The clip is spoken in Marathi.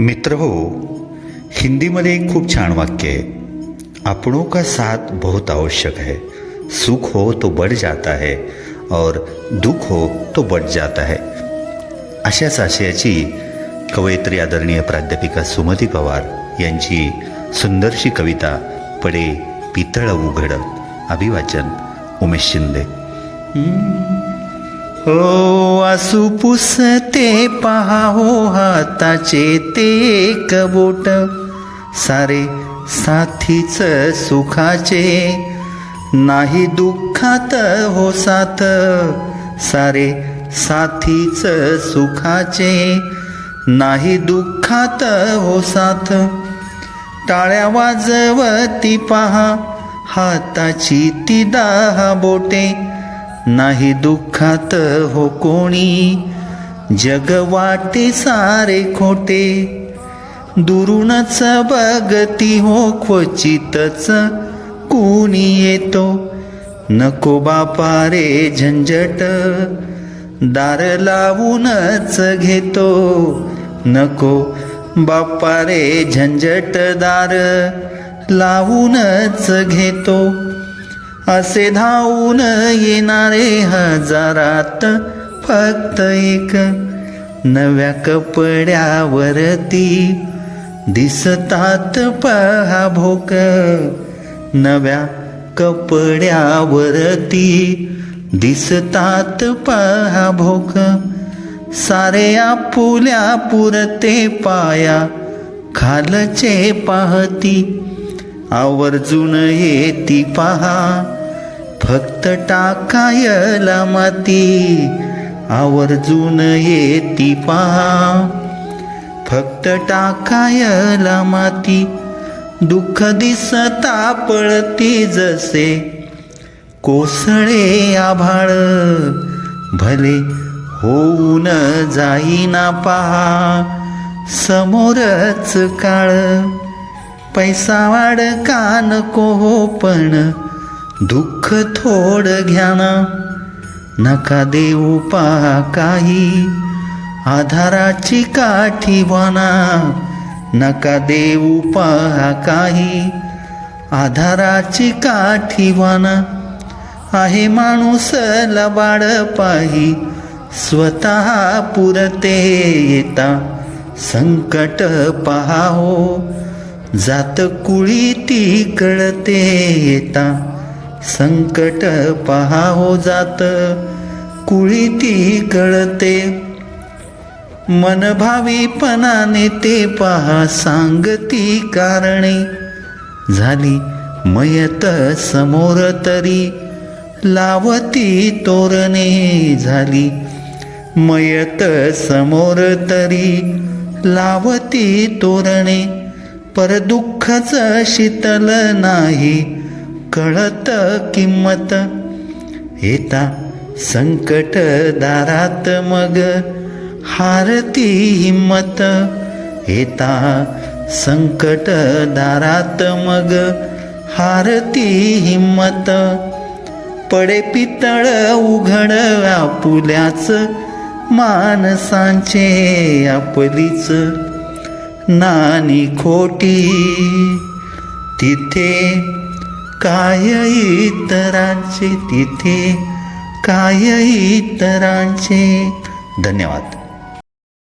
मित्र हो हिंदीमध्ये एक खूप छान वाक्य आहे. अपनों का साथ बहुत आवश्यक है. सुख हो तो बढ़ जाता है और दुःख हो तो बढ़ जाता है. अशाच आशयाची कवयित्री आदरणीय प्राध्यापिका सुमती पवार यांची सुंदरशी कविता पडे पितळ उघड. अभिवाचन उमेश शिंदे. हो आसू पुसते पहा हो हाताचे ते कबोट सारे साथीच सुखाचे नाही दुःखात हो साथ. सारे साथीच सुखाचे नाही दुःखात हो साथ. टाळ्या वाजवती पहा हाताची ती दहा बोटे. नाही दुःखात हो कोणी. जग वाटे सारे खोटे. दुरूनच बगती हो क्वचितच कुणी येतो. नको बापा रे झंझट. दार लावूनच घेतो. नको बाप्पा रे झंझट दार लावूनच घेतो. असे धावून येणारे हजारात फक्त एक नव्या कपड्यावरती दिसतात पहा भोक. नव्या कपड्यावरती दिसतात पहा भोक. सारे आपुल्या पुरते पाया खालचे पाहती. आवर्जून येती पहा. फक्त टाकायला माती. आवर्जून येती पहा. फक्त टाकायला माती. दुःख दिसता पळती जसे. कोसळे आभाळ भले होऊन जाईना पहा. समोरच काळ पैसा वाढ का नको हो पण. दुःख थोड घ्याना नका देऊ पा काही. आधाराची काठी वाना. नका देऊ पा काही. आधाराची काठी वाना. आहे माणूस लबाड पाही. स्वतः पुरते येता. संकट पहा हो जात कुळी ती कळते येता. संकट पहा हो जात कुळी ती कळते. मनभावीपणाने ते पहा सांगती कारणे. झाली मयत समोर तरी लावती तोरणे. झाली मयत समोर तरी लावती तोरणे. परदुःखच शीतल नाही कळत किंमत. येता संकट दारात मग हारती हिम्मत येता संकट दारात मग हारती हिम्मत पडे पितळ उघड आपुल्याच माणसांचे आपलीच. नानी खोटी तिथे काय इतरांचे तिथे? काय इतरांचे? धन्यवाद.